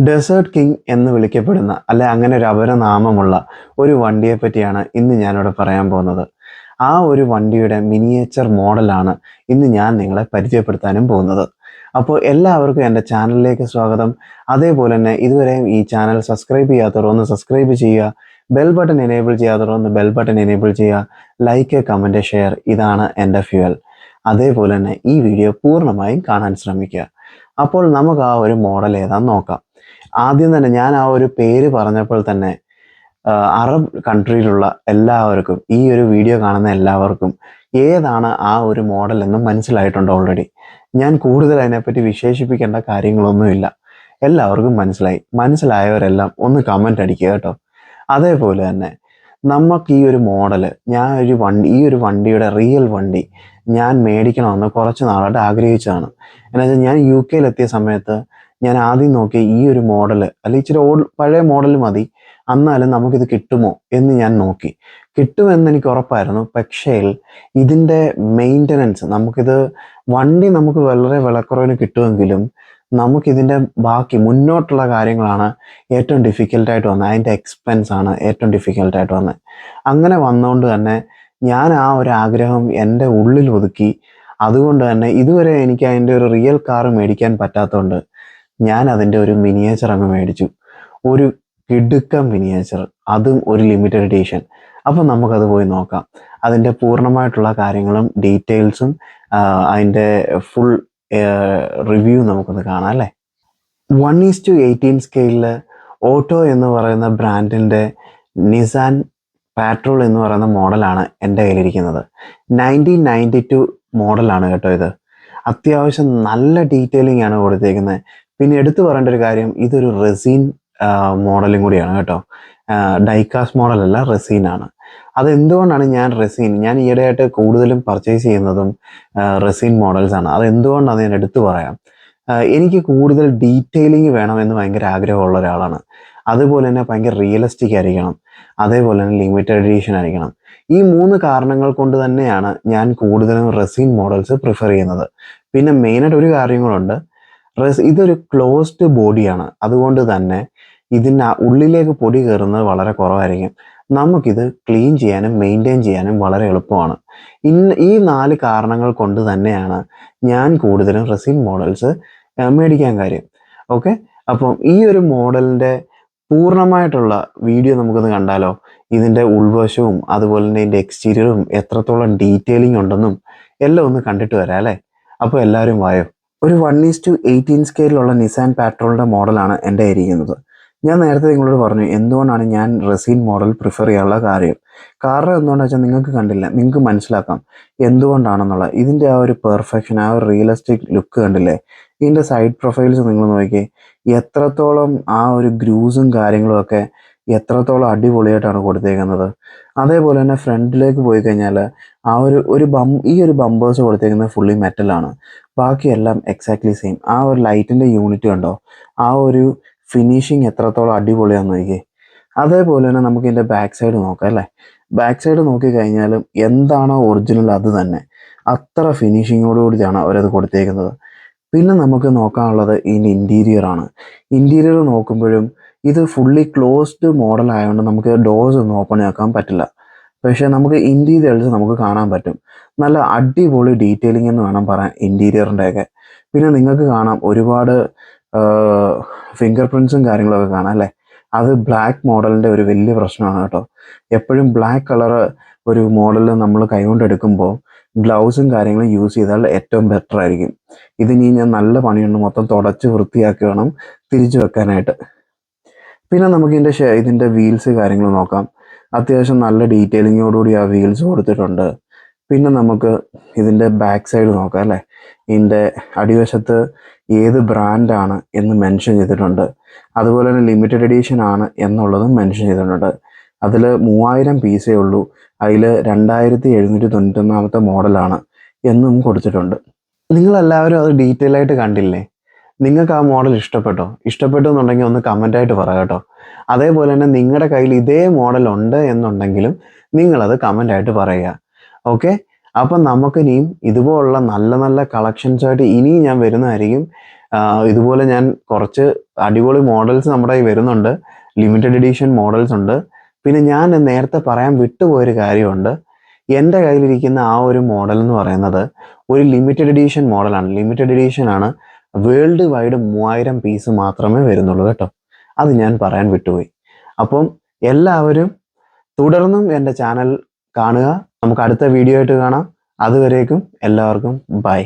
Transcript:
Desert king എന്ന് വിളിക്കപ്പെടുന്ന അല്ലെ അങ്ങനെ ഒരു അപരനാമമുള്ള ഒരു വണ്ടിയെ പറ്റിയാണ് ഇന്ന് ഞാനിവിടെ പറയാൻ പോകുന്നത്. ആ ഒരു വണ്ടിയുടെ മിനിയേച്ചർ മോഡലാണ് ഇന്ന് ഞാൻ നിങ്ങളെ പരിചയപ്പെടുത്താനും പോകുന്നത്. അപ്പോൾ എല്ലാവർക്കും എന്റെ ചാനലിലേക്ക് സ്വാഗതം. അതേപോലെ തന്നെ ഇതുവരെയും ഈ ചാനൽ സബ്സ്ക്രൈബ് ചെയ്യാത്തവർ ഒന്ന് സബ്സ്ക്രൈബ് ചെയ്യുക ബെൽ ബട്ടൺ എനേബിൾ ചെയ്യാത്തവർ ഒന്ന് ബെൽ ബട്ടൺ എനേബിൾ ചെയ്യുക ലൈക്ക് കമന്റ് ഷെയർ ഇതാണ് എന്റെ ഫ്യുവൽ അതേപോലെ തന്നെ ഈ വീഡിയോ പൂർണമായും കാണാൻ ശ്രമിക്കുക. അപ്പോൾ നമുക്ക് ആ ഒരു മോഡൽ ഏതാന്ന് നോക്കാം. ആദ്യം തന്നെ ഞാൻ ആ ഒരു പേര് പറഞ്ഞപ്പോൾ തന്നെ അറബ് കൺട്രിയിലുള്ള എല്ലാവർക്കും ഈ ഒരു വീഡിയോ കാണുന്ന എല്ലാവർക്കും ഏതാണ് ആ ഒരു മോഡൽ എന്ന് മനസ്സിലായിട്ടുണ്ട് ഓൾറെഡി ഞാൻ കൂടുതൽ അതിനെപ്പറ്റി വിശേഷിപ്പിക്കേണ്ട കാര്യങ്ങളൊന്നുമില്ല. എല്ലാവർക്കും മനസ്സിലായി. മനസ്സിലായവരെല്ലാം ഒന്ന് കമന്റ് അടിക്കുക കേട്ടോ. അതേപോലെ തന്നെ നമുക്ക് ഈ ഒരു മോഡൽ ഞാൻ ഒരു വണ്ടി ഈ ഒരു വണ്ടിയുടെ റിയൽ വണ്ടി ഞാൻ മേടിക്കണമെന്ന് കുറച്ച് നാളായിട്ട് ആഗ്രഹിച്ചതാണ്. എന്നുവെച്ചാൽ ഞാൻ യു കെയിലെത്തിയ സമയത്ത് ഞാൻ ആദ്യം നോക്കി ഈ ഒരു മോഡൽ അല്ലെങ്കിൽ ഇച്ചിരി ഓൾ പഴയ മോഡൽ മതി. എന്നാലും നമുക്കിത് കിട്ടുമോ എന്ന് ഞാൻ നോക്കി. കിട്ടുമെന്ന് എനിക്ക് ഉറപ്പായിരുന്നു. പക്ഷേ ഇതിന്റെ മെയിന്റനൻസ് നമുക്കിത് വണ്ടി നമുക്ക് വളരെ വിലക്കുറവിന് കിട്ടുമെങ്കിലും നമുക്കിതിന്റെ ബാക്കി മുന്നോട്ടുള്ള കാര്യങ്ങളാണ് ഏറ്റവും ഡിഫിക്കൽട്ടായിട്ട് വന്നത്. അതിന്റെ എക്സ്പെൻസ് ആണ് ഏറ്റവും ഡിഫിക്കൽട്ടായിട്ട് വന്നത്. അങ്ങനെ വന്നുകൊണ്ട് തന്നെ ഞാൻ ആ ഒരു ആഗ്രഹം എന്റെ ഉള്ളിൽ ഒതുക്കി. അതുകൊണ്ട് തന്നെ ഇതുവരെ എനിക്ക് അതിന്റെ ഒരു റിയൽ കാർ മേടിക്കാൻ പറ്റാത്തതുകൊണ്ട് ഞാൻ അതിന്റെ ഒരു മിനിയേച്ചർ അങ്ങ് മേടിച്ചു. ഒരു കിടുക്കം മിനിയേച്ചർ അതും ഒരു ലിമിറ്റഡ് എഡീഷൻ അപ്പം നമുക്കത് പോയി നോക്കാം. അതിന്റെ പൂർണമായിട്ടുള്ള കാര്യങ്ങളും ഡീറ്റെയിൽസും അതിന്റെ ഫുൾ റിവ്യൂ നമുക്കൊന്ന് കാണാം അല്ലേ? വൺ ഈസ് ടു എയ്റ്റീൻ സ്കെയിലിൽ ഓട്ടോ എന്ന് പറയുന്ന ബ്രാൻഡിന്റെ നിസാൻ പാട്രോൾ എന്ന് പറയുന്ന മോഡലാണ് എന്റെ കയ്യിലിരിക്കുന്നത്. നയന്റീൻ നയന്റി ടു മോഡലാണ് കേട്ടോ ഇത്. അത്യാവശ്യം നല്ല ഡീറ്റെയിലിംഗ് ആണ് കൊടുത്തേക്കുന്നത്. പിന്നെ എടുത്തു പറയേണ്ട ഒരു കാര്യം ഇതൊരു റെസീൻ മോഡലും കൂടിയാണ് കേട്ടോ. ഡൈക്കാസ് മോഡലല്ല റെസീൻ ആണ്. അതെന്തുകൊണ്ടാണ് ഞാൻ റെസീൻ ഞാൻ ഈയിടെയായിട്ട് കൂടുതലും പർച്ചേസ് ചെയ്യുന്നതും റെസീൻ മോഡൽസ് ആണ്. അതെന്തുകൊണ്ടാണ് ഞാൻ എടുത്തു പറയാം? എനിക്ക് കൂടുതൽ ഡീറ്റെയിലിംഗ് വേണമെന്ന് ഭയങ്കര ആഗ്രഹമുള്ള ഒരാളാണ്. അതുപോലെ തന്നെ ഭയങ്കര റിയലിസ്റ്റിക് ആയിരിക്കണം. അതേപോലെ തന്നെ ലിമിറ്റഡ് എഡിഷൻ ആയിരിക്കണം. ഈ മൂന്ന് കാരണങ്ങൾ കൊണ്ട് തന്നെയാണ് ഞാൻ കൂടുതലും റെസീൻ മോഡൽസ് പ്രിഫർ ചെയ്യുന്നത്. പിന്നെ മെയിനായിട്ട് ഒരു കാര്യം റെസ് ഇതൊരു ക്ലോസ്ഡ് ബോഡിയാണ് അതുകൊണ്ട് തന്നെ ഇതിന് ഉള്ളിലേക്ക് പൊടി കയറുന്നത് വളരെ കുറവായിരിക്കും. നമുക്കിത് ക്ലീൻ ചെയ്യാനും മെയിന്റെയിൻ ചെയ്യാനും വളരെ എളുപ്പമാണ്. ഇന്ന് ഈ നാല് കാരണങ്ങൾ കൊണ്ട് തന്നെയാണ് ഞാൻ കൂടുതലും റസിൻ മോഡൽസ് മേടിക്കാൻ കാര്യം. ഓക്കെ? അപ്പം ഈ ഒരു മോഡലിന്റെ പൂർണമായിട്ടുള്ള വീഡിയോ നമുക്കൊന്ന് കണ്ടാലോ? ഇതിന്റെ ഉൾവശവും അതുപോലെ തന്നെ ഇതിന്റെ എക്സ്റ്റീരിയറും എത്രത്തോളം ഡീറ്റെയിലിംഗ് ഉണ്ടെന്നും എല്ലാം ഒന്ന് കണ്ടിട്ട് വരാം അല്ലേ? അപ്പോൾ എല്ലാവരും വായോ? ഒരു വൺ ഈസ് ടു എയ്റ്റീൻ സ്കെയിലുള്ള നിസാൻ പാട്രോളിന്റെ മോഡലാണ് എന്റെ ഇരിക്കുന്നത്. ഞാൻ നേരത്തെ നിങ്ങളോട് പറഞ്ഞു എന്തുകൊണ്ടാണ് ഞാൻ റെസീൻ മോഡൽ പ്രിഫർ ചെയ്യാനുള്ള കാര്യം? കാരണം എന്തുകൊണ്ടാണെന്ന് വെച്ചാൽ നിങ്ങൾക്ക് കണ്ടില്ല നിങ്ങൾക്ക് മനസ്സിലാക്കാം എന്തുകൊണ്ടാണെന്നുള്ള ഇതിന്റെ ആ ഒരു പെർഫെക്ഷൻ ആ ഒരു റിയലിസ്റ്റിക് ലുക്ക് കണ്ടില്ലേ? ഇതിന്റെ സൈഡ് പ്രൊഫൈൽസ് നിങ്ങൾ നോക്കി എത്രത്തോളം ആ ഒരു ഗ്രൂസും കാര്യങ്ങളും ഒക്കെ എത്രത്തോളം അടിപൊളിയായിട്ടാണ് കൊടുത്തേക്കുന്നത്. അതേപോലെ തന്നെ ഫ്രണ്ടിലേക്ക് പോയി കഴിഞ്ഞാൽ ആ ഒരു ഒരു ബം ഈ ഒരു ബമ്പേഴ്സ് കൊടുത്തേക്കുന്നത് ഫുള്ളി മെറ്റലാണ് ബാക്കിയെല്ലാം എക്സാക്ട്ലി സെയിം ആ ഒരു ലൈറ്റിന്റെ യൂണിറ്റ് കണ്ടോ? ആ ഒരു ഫിനിഷിങ് എത്രത്തോളം അടിപൊളിയാന്ന് നോക്കിയേ. അതേപോലെ തന്നെ നമുക്ക് ഇതിന്റെ ബാക്ക് സൈഡ് നോക്കാം അല്ലേ? ബാക്ക് സൈഡ് നോക്കി കഴിഞ്ഞാലും എന്താണോ ഒറിജിനൽ അത് തന്നെ. അത്ര ഫിനിഷിങ്ങോടുകൂടിയാണ് അവരത് കൊടുത്തേക്കുന്നത്. പിന്നെ നമുക്ക് നോക്കാനുള്ളത് ഇതിന്റെ ഇന്റീരിയർ ആണ്. ഇന്റീരിയർ നോക്കുമ്പോഴും ഇത് ഫുള്ളി ക്ലോസ്ഡ് മോഡൽ ആയതുകൊണ്ട് നമുക്ക് ഡോർസ് ഒന്നും ഓപ്പൺ ആക്കാൻ പറ്റില്ല. പക്ഷേ നമുക്ക് ഇന്റീരിയേഴ്സ് നമുക്ക് കാണാൻ പറ്റും. നല്ല അടിപൊളി ഡീറ്റെയിലിംഗ് എന്ന് വേണം പറയാൻ ഇന്റീരിയറിന്റെയൊക്കെ പിന്നെ നിങ്ങൾക്ക് കാണാം ഒരുപാട് ഫിംഗർ പ്രിൻസും കാര്യങ്ങളൊക്കെ കാണാം അല്ലേ? അത് ബ്ലാക്ക് മോഡലിന്റെ ഒരു വലിയ പ്രശ്നമാണ് കേട്ടോ. എപ്പോഴും ബ്ലാക്ക് കളർ ഒരു മോഡൽ നമ്മൾ കൈകൊണ്ടെടുക്കുമ്പോൾ ഗ്ലൗസും കാര്യങ്ങളും യൂസ് ചെയ്താൽ ഏറ്റവും ബെറ്റർ ആയിരിക്കും. ഇതിനി ഞാൻ നല്ല പണിയുണ്ട്. മൊത്തം തുടച്ച് വൃത്തിയാക്കി വേണം തിരിച്ചു വെക്കാനായിട്ട്. പിന്നെ നമുക്ക് ഇതിന്റെ ഇതിന്റെ വീൽസ് കാര്യങ്ങൾ നോക്കാം. അത്യാവശ്യം നല്ല ഡീറ്റെയിലിങ്ങോടുകൂടി ആ വീൽസ് കൊടുത്തിട്ടുണ്ട്. പിന്നെ നമുക്ക് ഇതിന്റെ ബാക്ക് സൈഡ് നോക്കാം അല്ലേ? ഇതിന്റെ അടിവശത്ത് ഏത് ബ്രാൻഡാണ് എന്ന് മെൻഷൻ ചെയ്തിട്ടുണ്ട്. അതുപോലെ തന്നെ ലിമിറ്റഡ് എഡീഷൻ ആണ് എന്നുള്ളതും മെൻഷൻ ചെയ്തിട്ടുണ്ട്. അതിൽ മൂവായിരം പീസേ ഉള്ളൂ. അതിൽ രണ്ടായിരത്തി എഴുന്നൂറ്റി തൊണ്ണൂറ്റൊന്നാമത്തെ മോഡലാണ് എന്നും കൊടുത്തിട്ടുണ്ട്. നിങ്ങളെല്ലാവരും അത് ഡീറ്റെയിൽ ആയിട്ട് കണ്ടില്ലേ? നിങ്ങൾക്ക് ആ മോഡൽ ഇഷ്ടപ്പെട്ടോ? ഇഷ്ടപ്പെട്ടു എന്നുണ്ടെങ്കിൽ ഒന്ന് കമന്റായിട്ട് പറയാം പറ കേട്ടോ. അതേപോലെ തന്നെ നിങ്ങളുടെ കയ്യിൽ ഇതേ മോഡൽ ഉണ്ട് എന്നുണ്ടെങ്കിലും നിങ്ങളത് കമന്റായിട്ട് പറയുക. ഓക്കെ അപ്പം നമുക്കിനിയും ഇതുപോലുള്ള നല്ല നല്ല കളക്ഷൻസായിട്ട് ഇനിയും ഞാൻ വരുന്നതായിരിക്കും. ഇതുപോലെ ഞാൻ കുറച്ച് അടിപൊളി മോഡൽസ് നമ്മുടെ കയ്യിൽ വരുന്നുണ്ട്. ലിമിറ്റഡ് എഡിഷൻ മോഡൽസ് ഉണ്ട്. പിന്നെ ഞാൻ നേരത്തെ പറയാൻ വിട്ടുപോയൊരു കാര്യമുണ്ട്. എന്റെ കയ്യിലിരിക്കുന്ന ആ ഒരു മോഡൽ എന്ന് പറയുന്നത് ഒരു ലിമിറ്റഡ് എഡിഷൻ മോഡലാണ് ലിമിറ്റഡ് എഡിഷൻ ആണ്. വേൾഡ് വൈഡ് മൂവായിരം പീസ് മാത്രമേ വരുന്നുള്ളൂ കേട്ടോ. അത് ഞാൻ പറയാൻ വിട്ടുപോയി. അപ്പം എല്ലാവരും തുടർന്നും എന്റെ ചാനൽ കാണുക. നമുക്ക് അടുത്ത വീഡിയോ ആയിട്ട് കാണാം. അതുവരേക്കും എല്ലാവർക്കും ബൈ